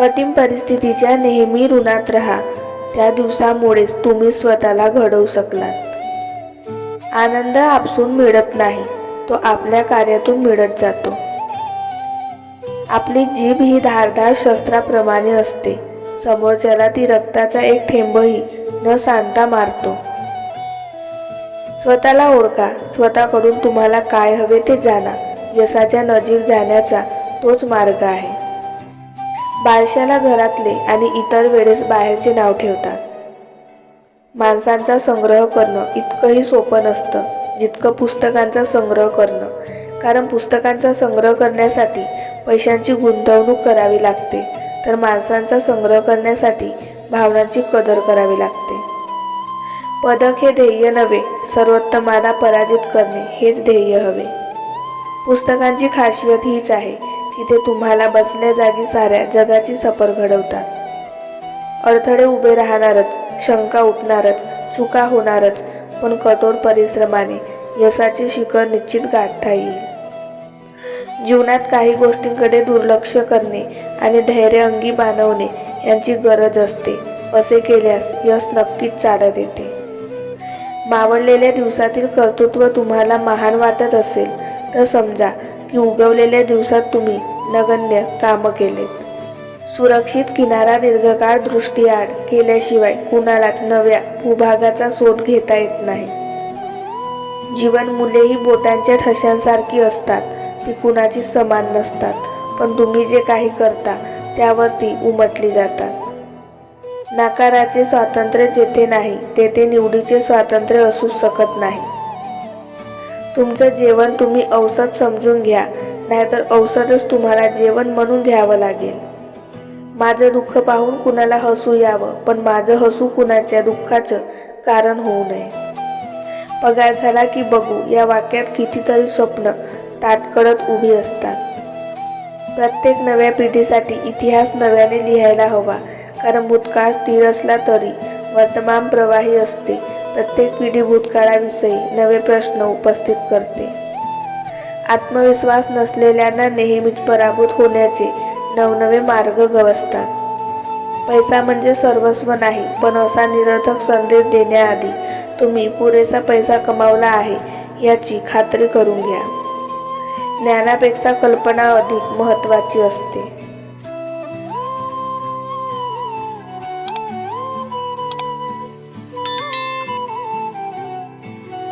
कठीण परिस्थितीच्या नेहमी ऋणात राहा. त्या दिवसामुळेच तुम्ही स्वतःला घडवू शकलात. आनंद आपसून मिळत नाही तो आपल्या कार्यातून मिळत जातो. आपली जीभ ही धारदार शस्त्राप्रमाणे असते. समोरच्याला ती रक्ताचा एक थेंबही न सांडता मारतो. स्वतःला ओळखा स्वतःकडून तुम्हाला काय हवे ते जाणा. यशाच्या नजीक जाण्याचा तोच मार्ग आहे. बारशाला घरातले आणि इतर वेळेस बाहेरचे नाव ठेवतात. माणसांचा संग्रह करणं इतकंही सोपं नसतं जितकं पुस्तकांचा संग्रह करणं. कारण पुस्तकांचा संग्रह करण्यासाठी पैशांची गुंतवणूक करावी लागते तर माणसांचा संग्रह करण्यासाठी भावनांची कदर करावी लागते. पदक हे ध्येय नव्हे सर्वोत्तमाला पराजित करणे हेच ध्येय हवे. पुस्तकांची खासियत हीच आहे की ते तुम्हाला बसल्या जागी साऱ्या जगाची सफर घडवतात. अडथळे उभे राहणारच शंका उठणारच चुका होणारच पण कठोर परिश्रमाने यशाचे शिखर निश्चित गाठता येईल. जीवनात काही गोष्टींकडे दुर्लक्ष करणे आणि धैर्य अंगी बांधवणे यांची गरज असते असे केल्यास यश नक्कीच चालत येते मावळलेल्या दिवसातील कर्तृत्व तुम्हाला महान वाटत असेल तर समजा की उगवलेल्या दिवसात तुम्ही नगण्य कामं केलेत सुरक्षित किनारा दीर्घकाळ दृष्टीआड केल्याशिवाय कुणालाच नव्या भूभागाचा शोध घेता येत नाही. जीवन मुलेही ही बोटांच्या ठशांसारखी असतात ती कुणाची समान नसतात पण तुम्ही जे काही करता त्यावर ती उमटली जातात. नाकाराचे स्वातंत्र्य जेथे नाही तेथे निवडीचे स्वातंत्र्य असू शकत नाही. तुमचं जेवण तुम्ही औसत समजून घ्या नाहीतर औषधच तुम्हाला जेवण म्हणून घ्यावं लागेल. माझं दुःख पाहून कुणाला हसू यावं पण माझं हसू कुणाच्या दुःखाचं कारण होऊ नये. पगार झाला की बघू या वाक्यात कितीतरी स्वप्न ताटकळत उभी असतात. प्रत्येक नव्या पिढीसाठी इतिहास नव्याने लिहायला हवा कारण भूतकाळ स्थिर असला तरी वर्तमान प्रवाही असते. प्रत्येक पिढी भूतकाळाविषयी नवे प्रश्न उपस्थित करते. आत्मविश्वास नसलेल्यांना नेहमीच पराभूत होण्याचे नवनवे मार्ग गवसतात. पैसा म्हणजे सर्वस्व नाही पण असा निरर्थक संदेश देण्याआधी तुम्ही पुरेसा पैसा कमावला आहे याची खात्री करून घ्या. ज्ञानापेक्षा कल्पना अधिक महत्त्वाची असते.